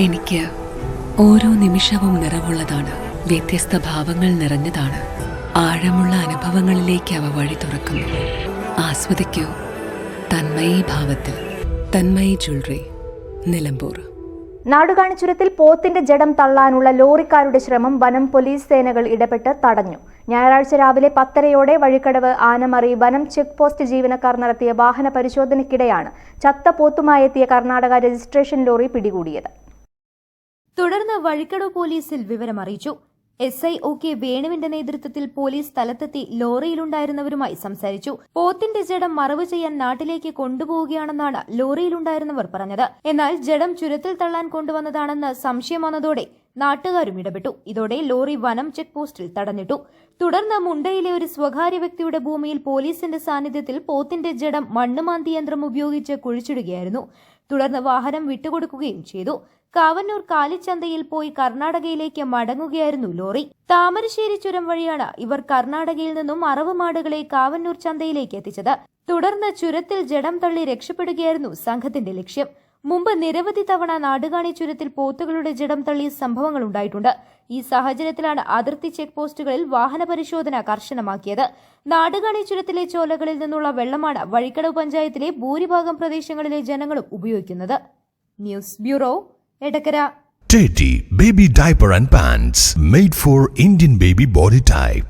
എനിക്ക് ഓരോ നിമിഷവും നിറവുള്ളതാണ്. വ്യത്യസ്ത ഭാവങ്ങൾ നിറഞ്ഞതാണ്. ആഴമുള്ള അനുഭവങ്ങളിലേക്ക് അവ വഴി തുറക്കുന്നു. ആസ്വദിക്കൂ. തന്മയി ഭാവത്തിൽ. തന്മയി ജ്വല്ലറി. നിലമ്പൂർ. നാടുകാണിച്ചുരത്തിൽ പോത്തിന്റെ ജഡം തള്ളാനുള്ള ലോറിക്കാരുടെ ശ്രമം വനം പോലീസ് സേനകൾ ഇടപെട്ട് തടഞ്ഞു. ഞായറാഴ്ച രാവിലെ പത്തരയോടെ വഴിക്കടവ് ആനമറി വനം ചെക്ക് പോസ്റ്റ് ജീവനക്കാർ നടത്തിയ വാഹന പരിശോധനയ്ക്കിടെയാണ് ചത്ത പോത്തുമായെത്തിയ കർണാടക രജിസ്ട്രേഷൻ ലോറി പിടികൂടിയത്. തുടർന്ന് വഴിക്കടവ് പോലീസിൽ വിവരമറിയിച്ചു. എസ് ഐ ഒ കെ വേണുവിന്റെ നേതൃത്വത്തിൽ പോലീസ് സ്ഥലത്തെത്തി ലോറിയിലുണ്ടായിരുന്നവരുമായി സംസാരിച്ചു. പോത്തിന്റെ ജഡം മറവ് ചെയ്യാൻ നാട്ടിലേക്ക് കൊണ്ടുപോവുകയാണെന്നാണ് ലോറിയിലുണ്ടായിരുന്നവർ പറഞ്ഞത്. എന്നാൽ ജഡം ചുരത്തിൽ തള്ളാൻ കൊണ്ടുവന്നതാണെന്ന് സംശയം വന്നതോടെ നാട്ടുകാരും ഇടപെട്ടു. ഇതോടെ ലോറി വനം ചെക്ക് പോസ്റ്റിൽ തടഞ്ഞിട്ടു. തുടർന്ന് മുണ്ടയിലെ ഒരു സ്വകാര്യ വ്യക്തിയുടെ ഭൂമിയിൽ പോലീസിന്റെ സാന്നിധ്യത്തിൽ പോത്തിന്റെ ജഡം മണ്ണുമാന്തി യന്ത്രം ഉപയോഗിച്ച് കുഴിച്ചിടുകയായിരുന്നു. തുടർന്ന് വാഹനം വിട്ടുകൊടുക്കുകയും ചെയ്തു. കാവന്നൂർ കാലിച്ചന്തയിൽ പോയി കർണാടകയിലേക്ക് മടങ്ങുകയായിരുന്നു ലോറി. താമരശ്ശേരി ചുരം വഴിയാണ് ഇവർ കർണാടകയിൽ നിന്നും അറവ് മാടുകളെ കാവന്നൂർ ചന്തയിലേക്ക് എത്തിച്ചത്. തുടർന്ന് ചുരത്തിൽ ജഡം തള്ളി രക്ഷപ്പെടുകയായിരുന്നു സംഘത്തിന്റെ ലക്ഷ്യം. മുമ്പ് നിരവധി തവണ നാടുകാണി ചുരത്തിൽ പോത്തുകളുടെ ജഡം തള്ളിയ സംഭവങ്ങൾ ഉണ്ടായിട്ടുണ്ട്. ഈ സാഹചര്യത്തിലാണ് അതിർത്തി ചെക്ക് പോസ്റ്റുകളിൽ വാഹന പരിശോധന കർശനമാക്കിയത്. നാടുകാണി ചുരത്തിലെ ചോലകളിൽ നിന്നുള്ള വെള്ളമാണ് വഴിക്കടവ് പഞ്ചായത്തിലെ ഭൂരിഭാഗം പ്രദേശങ്ങളിലെ ജനങ്ങളും ഉപയോഗിക്കുന്നത്. News bureau Edakkara. Teddy Baby Diaper and Pants made for Indian baby body type.